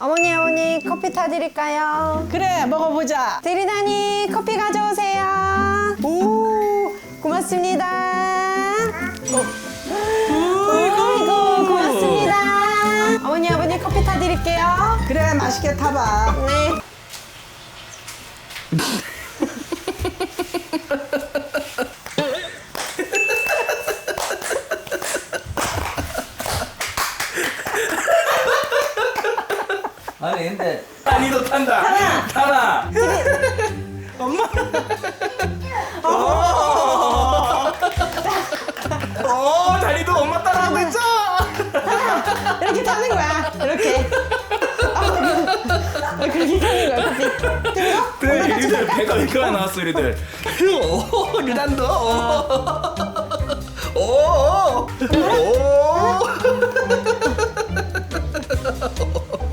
어머니 어머니 커피 타드릴까요? 그래 먹어보자 대리다니 커피 가져오세요. 오 고맙습니다. 아이고 고맙습니다. 어머니 아버님 커피 타드릴게요. 그래 맛있게 타봐 네. 아니 근데 다리도 탄다 타라 엄마 오 다리도 엄마 따라하고 있어 이렇게 타는 거야. 이렇게. 아, 그렇게 타는 거야. 커피. 들어? 그래 이들 배가 이렇게 나왔어 이들 오 르단도 오 오 오